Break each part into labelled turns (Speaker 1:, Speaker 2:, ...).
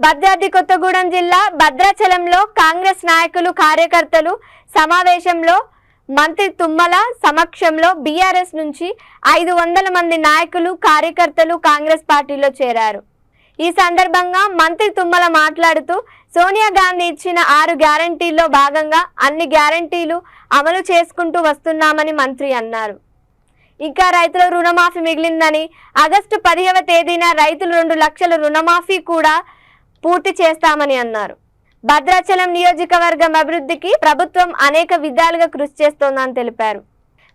Speaker 1: భద్రాద్రి కొత్తగూడెం జిల్లా భద్రాచలంలో కాంగ్రెస్ నాయకులు కార్యకర్తలు సమావేశంలో మంత్రి తుమ్మల సమక్షంలో బీఆర్ఎస్ నుంచి ఐదు వందల మంది నాయకులు కార్యకర్తలు కాంగ్రెస్ పార్టీలో చేరారు. ఈ సందర్భంగా మంత్రి తుమ్మల మాట్లాడుతూ సోనియా గాంధీ ఇచ్చిన ఆరు గ్యారంటీల్లో భాగంగా అన్ని గ్యారంటీలు అమలు చేసుకుంటూ వస్తున్నామని మంత్రి అన్నారు. ఇంకా రైతుల రుణమాఫీ మిగిలిందని ఆగస్టు పదిహేవ తేదీన రైతులు రెండు లక్షల రుణమాఫీ కూడా పూర్తి చేస్తామని అన్నారు. భద్రాచలం నియోజకవర్గం అభివృద్ధికి ప్రభుత్వం అనేక విధాలుగా కృషి చేస్తోందని తెలిపారు.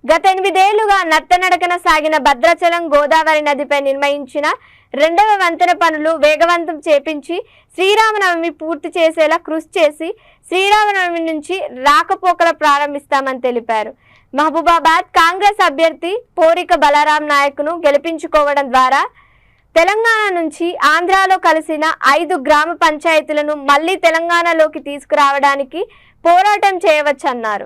Speaker 1: గత ఎనిమిదేళ్ళుగా నత్తనడకన సాగిన భద్రాచలం గోదావరి నదిపై నిర్మయించిన రెండవ వంతెన పనులు వేగవంతం చేపించి శ్రీరామనవమి పూర్తి చేసేలా కృషి చేసి శ్రీరామనవమి నుంచి రాకపోకల ప్రారంభిస్తామని తెలిపారు. మహబూబాబాద్ కాంగ్రెస్ అభ్యర్థి పోరిక బలరాం నాయక్ను గెలిపించుకోవడం ద్వారా తెలంగాణ నుంచి ఆంధ్రాలో కలిసిన ఐదు గ్రామ పంచాయతీలను మళ్ళీ తెలంగాణలోకి తీసుకురావడానికి పోరాటం చేయవచ్చన్నారు.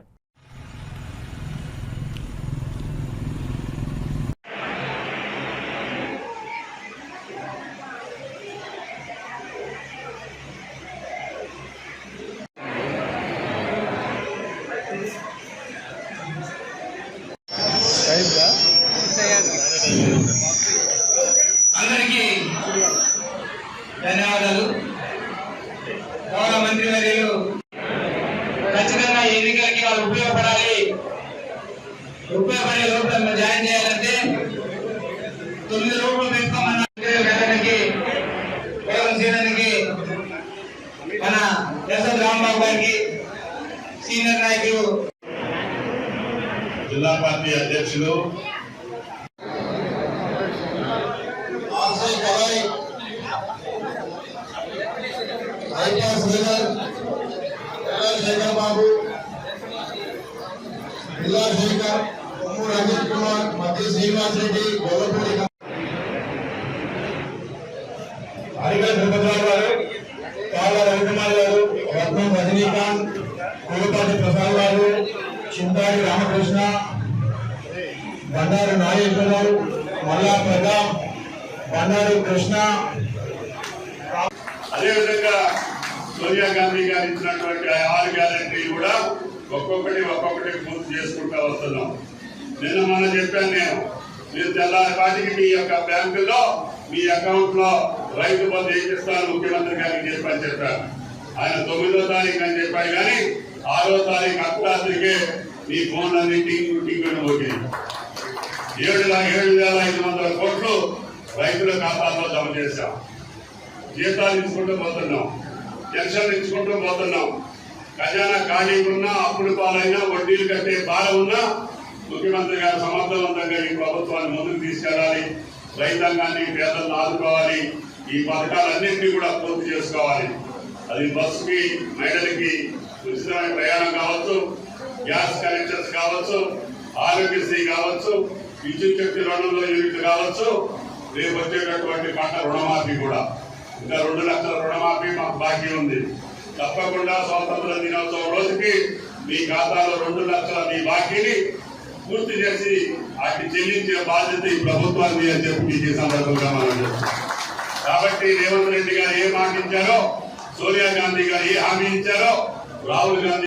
Speaker 2: తొమ్మిది రూపాయలు పెట్టుకోమన్న వెళ్ళడానికి కేవలం చేయడానికి మన యశోద్ రాంబాబు గారికి సీనియర్ నాయకులు
Speaker 3: జిల్లా పార్టీ అధ్యక్షులు
Speaker 4: ఆశయ్ కలాయి iPASS leader LR Shekhar Babu LR Shekhar Kommuru Ajith Kumar మధ్య శ్రీనివాస్ రెడ్డి గొల్లపూడి
Speaker 3: పద్మ రజనీకాంత్ కులపాటి ప్రసాద్ గారు చింతాడి రామకృష్ణ బండారు నాగేశ్వరరావు మల్లా ప్రతాప్ బండారు కృష్ణ. అదేవిధంగా సోనియా గాంధీ గారు ఇచ్చినటువంటి ఆ ఆరు గ్యారెంటీలు కూడా ఒక్కొక్కటి ఒక్కొక్కటి పూర్తి చేసుకుంటూ వస్తున్నాం. నిన్న మొన్న చెప్పాను నేను మీరు తెల్లారిపాటికి మీ యొక్క బ్యాంకులో మీ అకౌంట్లో రైతు బంధు ఏం చేస్తాను ముఖ్యమంత్రి గారికి చెప్పని చెప్పాను ఆయన తొమ్మిదో తారీఖు అని చెప్పాడు కానీ ఆరో తారీఖు అర్ధరాత్రికే మీ ఫోన్ అన్ని టింగ్ టింగ్ అని పోయింది ఏడు ఏడు వేల ఐదు వందల కోట్లు రైతుల ఖాతాల్లో జమ చేశాం. జీతాలు ఇచ్చుకుంటూ పోతున్నాం. పెన్షన్లు ఇచ్చుకుంటూ పోతున్నాం. ఖజానా ఖాళీ ఉన్నా అప్పులు పాలైనా వడ్డీలు కట్టే బాధ ఉన్నా ముఖ్యమంత్రి గారు సమర్థవంతంగా ఈ ప్రభుత్వాన్ని ముందుకు తీసుకెళ్ళాలి. రైతాంగాన్ని పేదలను ఆదుకోవాలి. ఈ పథకాలన్నింటినీ కూడా పూర్తి చేసుకోవాలి. అది బస్సుకి మహిళలకి ఉచితమైన ప్రయాణం కావచ్చు గ్యాస్ కనెక్షన్స్ కావచ్చు ఆరోగ్యశ్రీ కావచ్చు విద్యుత్ శక్తి రుణంలో యూనిట్లు కావచ్చు రేపు వచ్చేటటువంటి పంట రుణమాఫీ కూడా. ఇంకా రెండు లక్షల రుణమాఫీ మాకు బాకీ ఉంది. తప్పకుండా స్వాతంత్ర దినోత్సవం రోజుకి మీ ఖాతాలో రెండు లక్షల మీ బాకీని పూర్తి చేసి అటు చెల్లించే బాధ్యత ఈ ప్రభుత్వాన్ని అని చెప్పి మీకు సందర్భంగా మనం కాబట్టి రేవంత్ రెడ్డి గారు ఏం మాటించారో సోనియా గాంధీ గారు ఏ హామీ ఇచ్చారో రాహుల్ గాంధీ